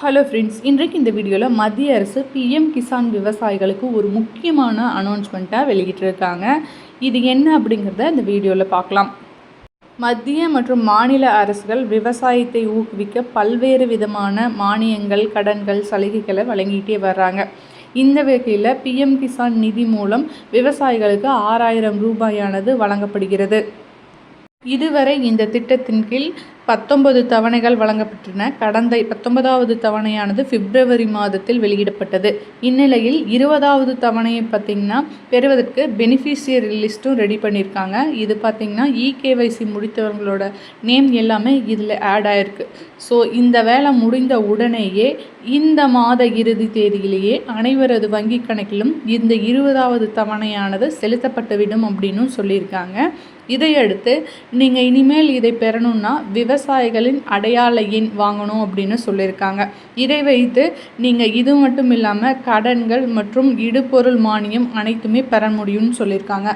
Hello friends இன்றைக்கு இந்த வீடியோவில் மத்திய அரசு பிஎம் கிசான் விவசாயிகளுக்கு ஒரு முக்கியமான அனௌன்ஸ்மெண்ட்டாக வெளியிட்டிருக்காங்க. இது என்ன அப்படிங்கிறத இந்த வீடியோவில் பார்க்கலாம். மத்திய மற்றும் மாநில அரசுகள் விவசாயத்தை ஊக்குவிக்க பல்வேறு விதமான மானியங்கள் கடன்கள் சலுகைகளை வழங்கிட்டே வர்றாங்க. இந்த வகையில் பிஎம் கிசான் நிதி மூலம் விவசாயிகளுக்கு ஆறாயிரம் ரூபாயானது வழங்கப்படுகிறது. இதுவரை இந்த திட்டத்தின் கீழ் பத்தொன்பது தவணைகள் வழங்கப்பட்டன. கடந்த பத்தொன்பதாவது தவணையானது பிப்ரவரி மாதத்தில் வெளியிடப்பட்டது. இந்நிலையில் இருபதாவது தவணையை பார்த்திங்கன்னா பெறுவதற்கு பெனிஃபிஷியரி லிஸ்ட்டும் ரெடி பண்ணியிருக்காங்க. இது பார்த்திங்கன்னா இகேவைசி முடித்தவங்களோட நேம் எல்லாமே இதில் ஆட் ஆயிருக்கு. ஸோ இந்த வேலை முடிந்த உடனேயே இந்த மாத இறுதி தேதியிலேயே அனைவரது வங்கி கணக்கிலும் இந்த இருபதாவது தவணையானது செலுத்தப்பட்டுவிடும் அப்படின்னு சொல்லியிருக்காங்க. இதையடுத்து நீங்கள் இனிமேல் இதை பெறணும்னா விவசாயிகளின் அடையாள எண் வாங்கணும் அப்படின்னு சொல்லியிருக்காங்க. இதை வைத்து நீங்கள் இது மட்டும் இல்லாமல் கடன்கள் மற்றும் இடுபொருள் மானியம் அனைத்துமே பெற முடியும்னு சொல்லியிருக்காங்க.